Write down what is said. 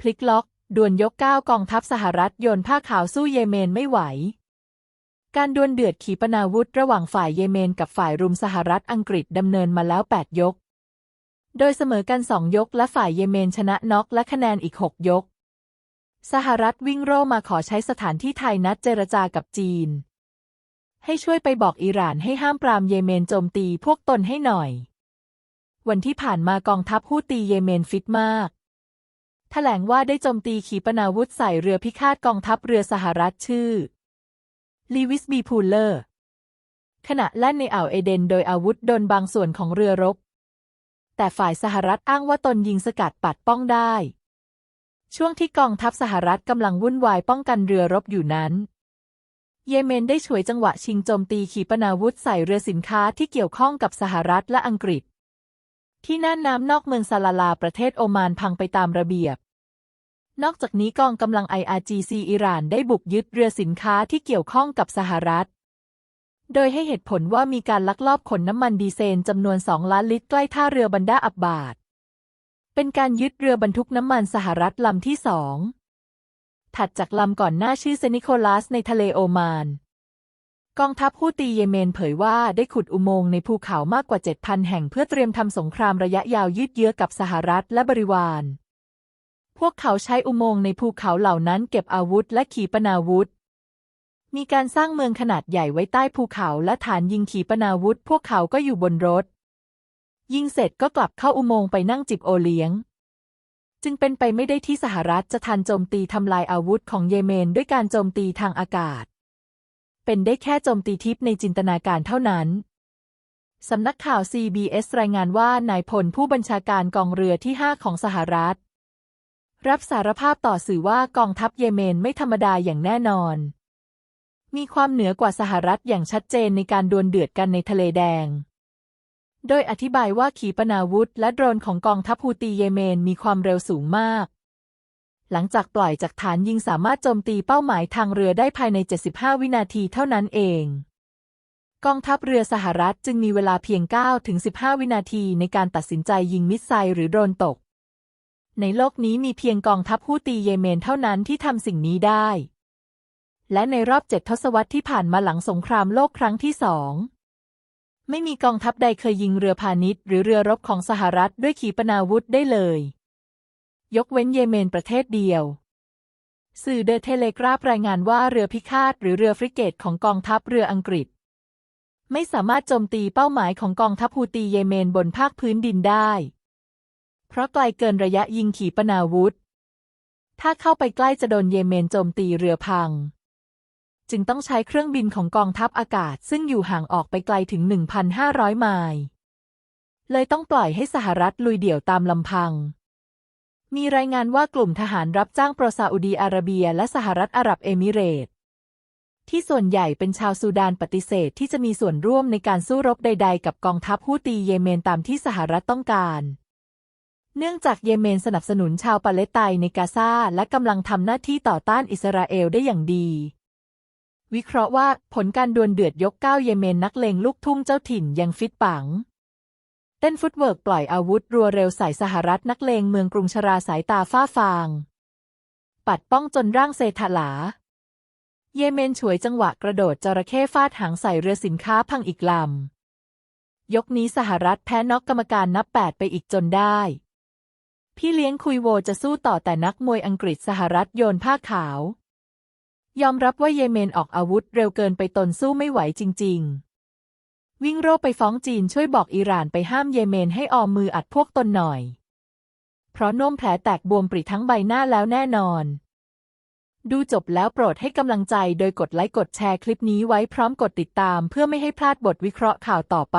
พลิกล็อกดวลยกเก้ากองทัพสหรัฐโยนผ้าขาวสู้เยเมนไม่ไหว การดวลเดือดขีปนาวุธระหว่างฝ่ายเยเมนกับฝ่ายรุมสหรัฐอังกฤษดำเนินมาแล้ว 8 ยก โดยเสมอกันสองยกและฝ่ายเยเมนชนะน็อกและคะแนนอีก 6 ยก สหรัฐวิ่งโร่มาขอใช้สถานที่ไทยนัดเจรจากับจีน ให้ช่วยไปบอกอิหร่านให้ห้ามปรามเยเมนโจมตีพวกตนให้หน่อยวันที่ผ่านมากองทัพฮูตีเยเมนฟิตมาก แถลงว่าได้โจมตีขีปนาวุธใส่เรือพิฆาตกองทัพเรือสหรัฐชื่อลีวิสบีพูลเลอร์ ขณะแล่นในอ่าวเอเดนโดยอาวุธโดนบางส่วนของเรือรบ แต่ฝ่ายสหรัฐอ้างว่าตนยิงสกัดปัดป้องได้ ช่วงที่กองทัพสหรัฐกำลังวุ่นวายป้องกันเรือรบอยู่นั้น เยเมนได้ฉวยจังหวะชิงโจมตีขีปนาวุธใส่เรือสินค้าที่เกี่ยวข้องกับสหรัฐและอังกฤษ ที่น่านน้ำนอกเมืองซาลาลาประเทศโอมานพังไปตามระเบียบ นอกจากนี้กองกำลัง IRGC อิหร่านได้บุกยึดเรือสินค้าที่เกี่ยวข้องกับสหรัฐ โดยให้เหตุผลว่ามีการลักลอบขนน้ำมันดีเซลจำนวน 2 ล้านลิตรใกล้ท่าเรือบันดาอับบาดเป็นการยึดเรือบรรทุกน้ำมันสหรัฐลำที่สองถัดจากลำก่อนหน้าชื่อเซนิโคลัสในทะเลโอมาน กองทัพฮูตีเยเมนเผยว่าได้ขุดอุโมงค์ในภูเขามากกว่า 7,000 แห่งเพื่อเตรียมทำสงครามระยะยาวยืดเยื้อกับสหรัฐและบริวาร พวกเขาใช้อุโมงค์ในภูเขาเหล่านั้นเก็บอาวุธและขีปนาวุธ มีการสร้างเมืองขนาดใหญ่ไว้ใต้ภูเขาและฐานยิงขีปนาวุธ พวกเขาก็อยู่บนรถ ยิงเสร็จก็กลับเข้าอุโมงค์ไปนั่งจิบโอเลี้ยง จึงเป็นไปไม่ได้ที่สหรัฐจะทันโจมตีทำลายอาวุธของเยเมนด้วยการโจมตีทางอากาศ เป็นได้แค่โจมตีทิพย์ในจินตนาการเท่านั้น สำนักข่าว CBS รายงานว่านายพลผู้บัญชาการกองเรือที่ 5 ของสหรัฐ รับสารภาพต่อสื่อว่ากองทัพเยเมนไม่ธรรมดาอย่างแน่นอน มีความเหนือกว่าสหรัฐอย่างชัดเจนในการดวลเดือดกันในทะเลแดงโดยอธิบายว่าขีปนาวุธและโดรนของกองทัพฮูตีเยเมนมีความเร็วสูงมาก หลังจากปล่อยจากฐานยิงสามารถโจมตีเป้าหมายทางเรือได้ภายใน 75 วินาทีเท่านั้นเอง กองทัพเรือสหรัฐจึงมีเวลาเพียง9ถึง15 วินาทีในการตัดสินใจยิงมิสไซล์หรือโดรนตก ในโลกนี้มีเพียงกองทัพฮูตีเยเมนเท่านั้นที่ทำสิ่งนี้ได้ และในรอบเจ็ดทศวรรษที่ผ่านมาหลังสงครามโลกครั้งที่สองไม่มีกองทัพใดเคยยิงเรือพาณิชย์หรือเรือรบของสหรัฐด้วยขีปนาวุธได้เลย ยกเว้นเยเมนประเทศเดียว สื่อเดอะเทเลกราฟรายงานว่าเรือพิฆาตหรือเรือฟริเกตของกองทัพเรืออังกฤษ ไม่สามารถโจมตีเป้าหมายของกองทัพฮูตีเยเมนบนภาคพื้นดินได้ เพราะไกลเกินระยะยิงขีปนาวุธ ถ้าเข้าไปใกล้จะโดนเยเมนโจมตีเรือพัง จึงต้องใช้เครื่องบินของกองทัพอากาศ ซึ่งอยู่ห่างออกไปไกลถึง 1,500 ไมล์เลยต้องปล่อยให้สหรัฐลุยเดี่ยวตามลำพัง มีรายงานว่ากลุ่มทหารรับจ้างโปรซาอุดีอาระเบีย และสหรัฐอาหรับเอมิเรต ที่ส่วนใหญ่เป็นชาวซูดานปฏิเสธที่จะมีส่วนร่วมในการสู้รบใด ๆ กับกองทัพฮูตีเยเมนตามที่สหรัฐต้องการ เนื่องจากเยเมนสนับสนุนชาวปาเลสไตน์ในกาซาและกำลังทำหน้าที่ต่อต้านอิสราเอลได้อย่างดี วิเคราะห์ว่าผลการดวลเดือดยกเก้าเยเมนนักเลงลูกทุ่งเจ้าถิ่นยังฟิตปัง เต้นฟุตเวิร์กปล่อยอาวุธรัวเร็วใส่สหรัฐนักเลงเมืองกรุงชราสายตาฝ้าฟาง ปัดป้องจนร่างเซถลา เยเมนฉวยจังหวะกระโดดจระเข้ฟาดหางใส่เรือสินค้าพังอีกลำ ยกนี้สหรัฐแพ้น็อกกรรมการนับแปดไปอีกจนได้ พี่เลี้ยงคุยโวจะสู้ต่อแต่นักมวยอังกฤษสหรัฐโยนผ้าขาว ยอมรับว่าเยเมนออกอาวุธเร็วเกินไปตนสู้ไม่ไหวจริง ๆ วิ่งโรไปฟ้องจีนช่วยบอกอิหร่านไปห้ามเยเมนให้ออมมืออัดพวกตนหน่อย เพราะน่มแผลแตกบวมปริทั้งใบหน้าแล้วแน่นอน ดูจบแล้วโปรดให้กำลังใจโดยกดไลค์กดแชร์คลิปนี้ไว้พร้อมกดติดตามเพื่อไม่ให้พลาดบทวิเคราะห์ข่าวต่อไป